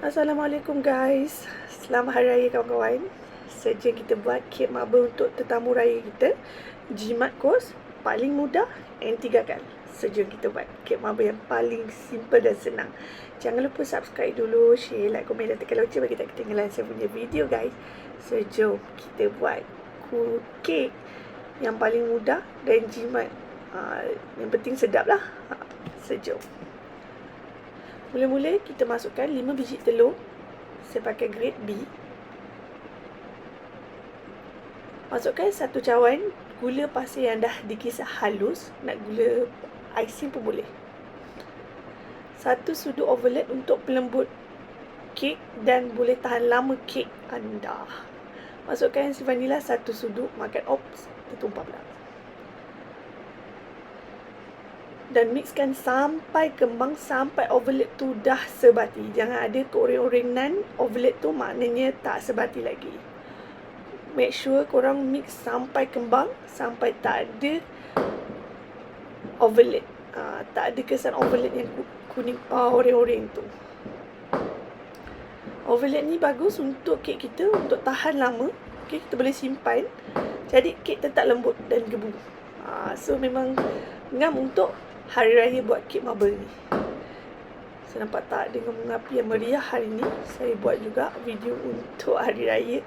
Assalamualaikum guys. Selamat Hari Raya kawan-kawan. Sejak kita buat kek marble untuk tetamu raya kita Jimat kos Paling mudah And tiga kali. Sejak kita buat kek marble yang paling simple dan senang. Jangan lupa subscribe dulu Share, like, komen dan tekan lonceng Bagi tak ketinggalan saya punya video guys. Sejak kita buat kek Yang paling mudah Dan jimat uh, Yang penting sedap lah uh, Sejak Mula-mula kita masukkan 5 biji telur. Saya pakai grade B. Masukkan satu cawan gula pasir yang dah dikisar halus. Nak gula icing pun boleh. Satu sudu overload untuk pelembut kek dan boleh tahan lama kek anda. Masukkan si vanila satu sudu makan ops tertumpah pula. Dan mixkan sampai kembang sampai overload tu dah sebati. Jangan ada keoreng-orengan overload tu maknanya tak sebati lagi. Make sure korang mix sampai kembang sampai tak ada overload. Uh, tak ada kesan overload yang kuning uh, oreng-oreng tu. Overload ni bagus untuk kek kita untuk tahan lama. Okay, kita boleh simpan. Jadi kek tetap lembut dan gebu. Uh, so memang ngam untuk hari raya buat kek marble ni. Saya nampak tak dengan mengapi yang meriah hari ni. Saya buat juga video untuk hari raya.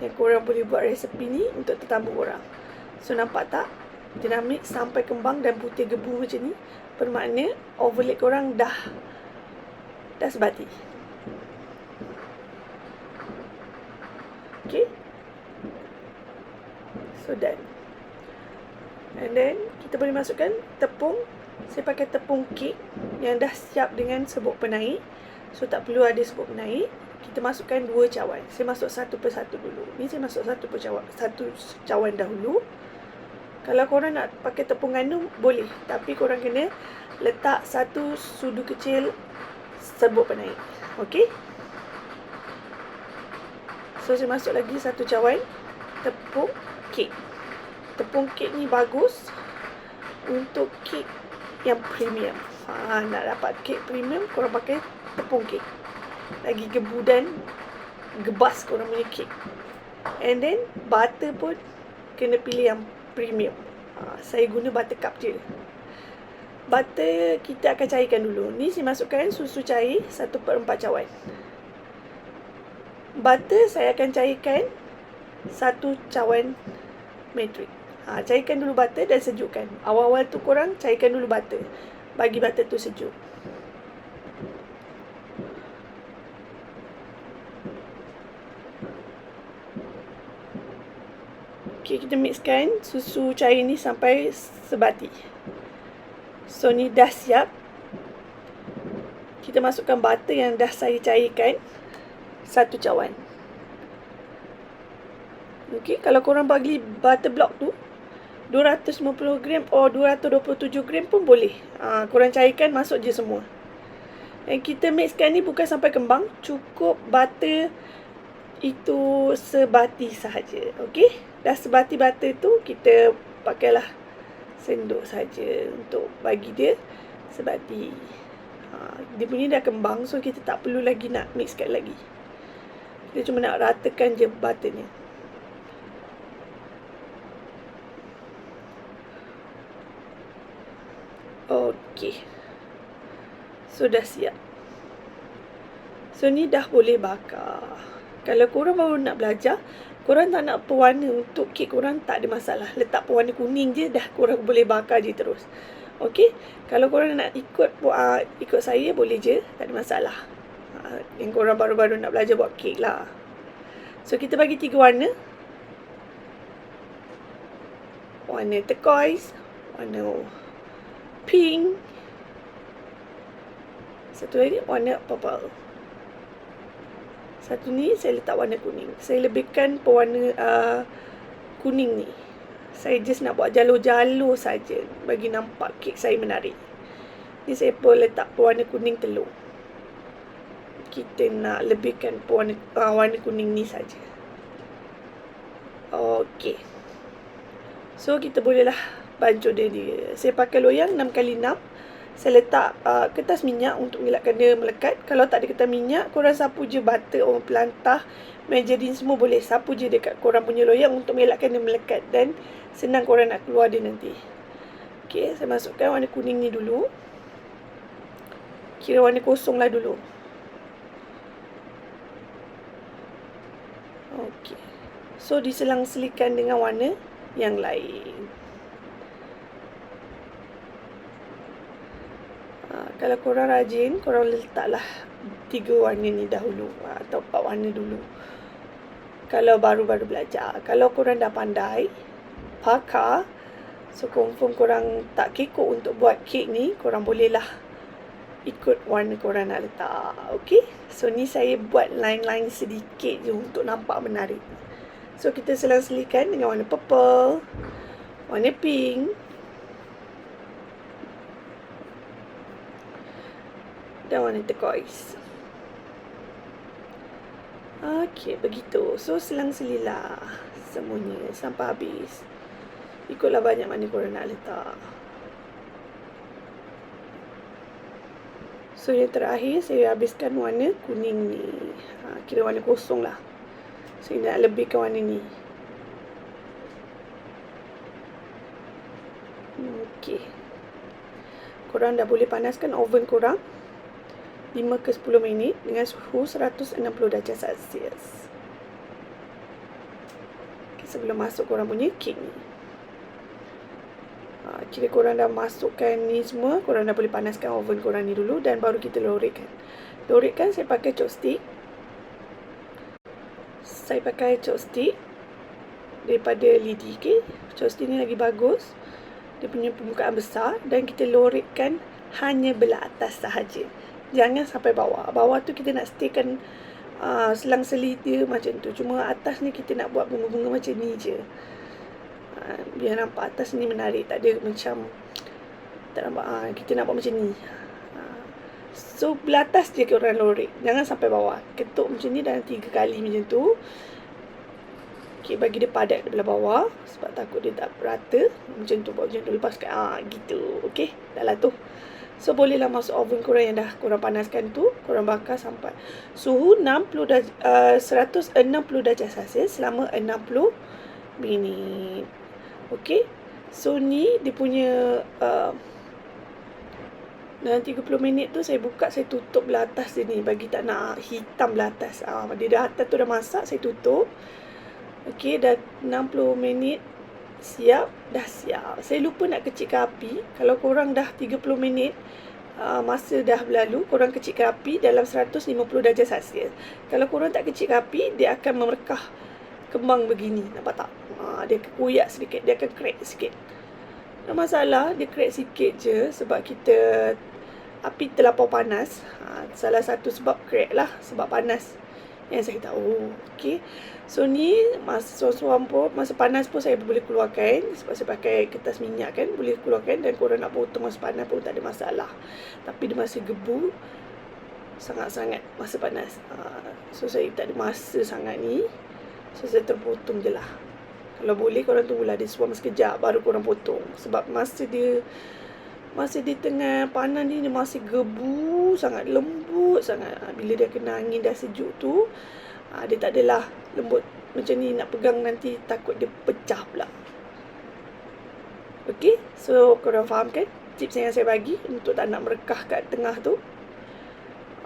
Yang korang boleh buat resepi ni untuk tetamu korang. So nampak tak? Dinamik sampai kembang dan putih gebu macam ni. Bermakna overlay korang dah dah sebati. Okay. So done. And then kita boleh masukkan tepung saya pakai tepung kek yang dah siap dengan serbuk penaik. So tak perlu ada serbuk penaik. Kita masukkan dua cawan. Saya masuk satu persatu dulu. Ni saya masuk satu per cawan, satu cawan dahulu. Kalau korang nak pakai tepung gandum boleh, tapi korang kena letak satu sudu kecil serbuk penaik. Okey? So saya masuk lagi satu cawan tepung kek. Tepung kek ni bagus untuk kek yang premium. Ha, nak dapat kek premium, korang pakai tepung kek. Lagi gebu dan gebas korang punya kek. And then, butter pun kena pilih yang premium. Ha, saya guna butter cup je. Butter kita akan cairkan dulu. Ni saya masukkan susu cair 1 per 4 cawan. Butter saya akan cairkan 1 cawan metrik. Ha, cairkan dulu butter dan sejukkan. Awal-awal tu korang cairkan dulu butter. Bagi butter tu sejuk. Okay, kita mixkan susu cair ni sampai sebati. So, ni dah siap. Kita masukkan butter yang dah saya cairkan. Satu cawan. Okay, kalau korang bagi butter block tu, 250 gram atau 227 gram pun boleh. Ha, korang cairkan masuk je semua. Dan kita mixkan ni bukan sampai kembang. Cukup butter itu sebati sahaja. Okey. Dah sebati butter tu kita pakailah sendok saja untuk bagi dia sebati. Ha, dia punya dah kembang so kita tak perlu lagi nak mixkan lagi. Kita cuma nak ratakan je butternya. Okey. Sudah siap. So ni dah boleh bakar. Kalau korang baru nak belajar, korang tak nak pewarna untuk kek korang tak ada masalah. Letak pewarna kuning je dah korang boleh bakar je terus. Okey. Kalau korang nak ikut uh, ikut saya boleh je, tak ada masalah. Uh, yang korang baru-baru nak belajar buat kek lah. So kita bagi tiga warna. Warna turquoise, warna. Satu lagi warna purple. Satu ni saya letak warna kuning. Saya lebihkan pewarna uh, kuning ni. Saya just nak buat jalur-jalur saja bagi nampak kek saya menarik. Ni saya pun letak pewarna kuning telur. Kita nak lebihkan pewarna uh, warna kuning ni saja. Okey. So kita bolehlah bancuh dia, dia. Saya pakai loyang 6 kali 6 saya letak uh, kertas minyak untuk mengelakkan dia melekat. Kalau tak ada kertas minyak, korang sapu je butter orang pelantah, margarine semua boleh sapu je dekat korang punya loyang untuk mengelakkan dia melekat dan senang korang nak keluar dia nanti. Okey, saya masukkan warna kuning ni dulu. Kira warna kosong lah dulu. Okey. So diselang-selikan dengan warna yang lain. Kalau korang rajin, korang letaklah tiga warna ni dahulu ha, atau empat warna dulu. Kalau baru-baru belajar. Kalau korang dah pandai, pakar, so confirm korang tak kekok untuk buat kek ni, korang bolehlah ikut warna korang nak letak. Okay? So ni saya buat line-line sedikit je untuk nampak menarik. So kita selang-selikan dengan warna purple, warna pink, dan warna turquoise. Okey, begitu. So, selang-selilah semuanya sampai habis. Ikutlah banyak mana korang nak letak. So, yang terakhir saya habiskan warna kuning ni. Ha, kira warna kosong lah. Saya nak lebihkan warna ni. Okey. Korang dah boleh panaskan oven korang. 5 ke 10 minit dengan suhu 160 darjah Celsius. Okay, sebelum masuk korang punya kek ni. Ha, kira korang dah masukkan ni semua, korang dah boleh panaskan oven korang ni dulu dan baru kita lorekkan. Lorekkan saya pakai chopstick. Saya pakai chopstick daripada Lidi. Okay? Chopstick ni lagi bagus. Dia punya permukaan besar dan kita lorekkan hanya belah atas sahaja jangan sampai bawah. Bawah tu kita nak staykan uh, selang-seli dia macam tu. Cuma atas ni kita nak buat bunga-bunga macam ni je. Uh, biar nampak atas ni menarik. Tak ada macam tak nampak uh, kita nak buat macam ni. So belah atas je orang lorek. Jangan sampai bawah. Ketuk macam ni dan tiga kali macam tu. Okay, bagi dia padat di belah bawah sebab takut dia tak rata. Macam tu buat macam tu lepaskan. Ah gitu. Okey, dah lah tu. So bolehlah masuk oven korang yang dah korang panaskan tu Korang bakar sampai Suhu 60 darjah, uh, 160 darjah Celsius selama 60 minit. Okay So ni dia punya uh, Dalam 30 minit tu saya buka Saya tutup belah atas dia ni. Bagi tak nak hitam belah atas uh, Dia dah atas tu dah masak Saya tutup. Okay dah 60 minit siap dah siap. Saya lupa nak kecilkan api. Kalau korang dah 30 minit uh, masa dah berlalu korang kecilkan api dalam 150 darjah celsius. Kalau korang tak kecilkan api dia akan memerkah kembang begini. Nampak tak? Uh, dia kuyak sedikit dia akan crack sikit. Tak masalah dia crack sikit je sebab kita api terlampau panas. Uh, salah satu sebab crack lah sebab panas yang saya tahu okay So ni masa suam pun masa panas pun saya boleh keluarkan sebab saya pakai kertas minyak kan boleh keluarkan dan korang nak potong masa panas pun tak ada masalah. Tapi dia masih gebu sangat-sangat masa panas. Uh, so saya tak ada masa sangat ni. So saya terpotong je lah. Kalau boleh korang tunggulah dia suam sekejap baru korang potong sebab masa dia masa dia tengah panas ni dia masih gebu sangat lembut sangat bila dia kena angin dah sejuk tu Ha, dia tak adalah lembut macam ni nak pegang nanti takut dia pecah pula. Okay, so korang faham kan tips yang saya bagi untuk tak nak merekah kat tengah tu.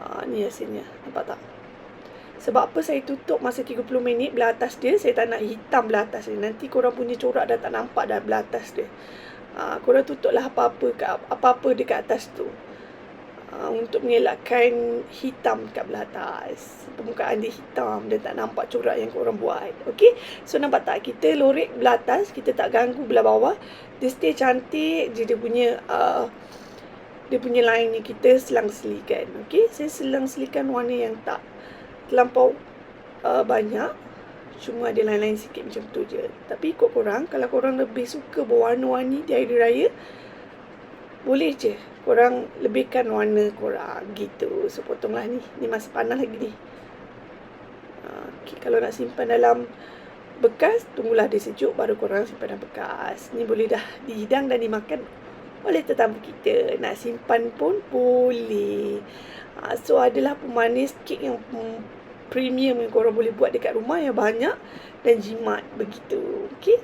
Ha, ni hasilnya, nampak tak? Sebab apa saya tutup masa 30 minit belah atas dia, saya tak nak hitam belah atas dia. Nanti korang punya corak dah tak nampak dah belah atas dia. Ha, korang tutuplah apa-apa apa-apa dekat atas tu. Uh, untuk mengelakkan hitam kat belah atas. Permukaan dia hitam dan tak nampak corak yang korang buat. Okay. So nampak tak kita lorek belah atas. Kita tak ganggu belah bawah. Dia stay cantik je dia punya uh, dia punya line ni kita selang-selikan. Okay. Saya selang-selikan warna yang tak terlampau uh, banyak. Cuma ada line-line sikit macam tu je. Tapi ikut korang. Kalau korang lebih suka berwarna-warni di hari raya. Boleh je korang lebihkan warna korang gitu. So potonglah ni. Ni masih panas lagi ni. Okay, kalau nak simpan dalam bekas, tunggulah dia sejuk baru korang simpan dalam bekas. Ni boleh dah dihidang dan dimakan oleh tetamu kita. Nak simpan pun boleh. Ha, so adalah pemanis kek yang premium yang korang boleh buat dekat rumah yang banyak dan jimat begitu. Okay.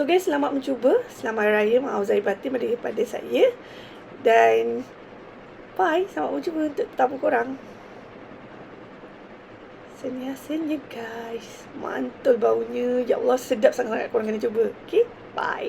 So guys, selamat mencuba. Selamat Raya Maaf Zahir Batin daripada saya. Dan bye. Selamat mencuba untuk tetamu korang. Seni guys. Mantul baunya. Ya Allah, sedap sangat-sangat korang kena cuba. Okay, bye.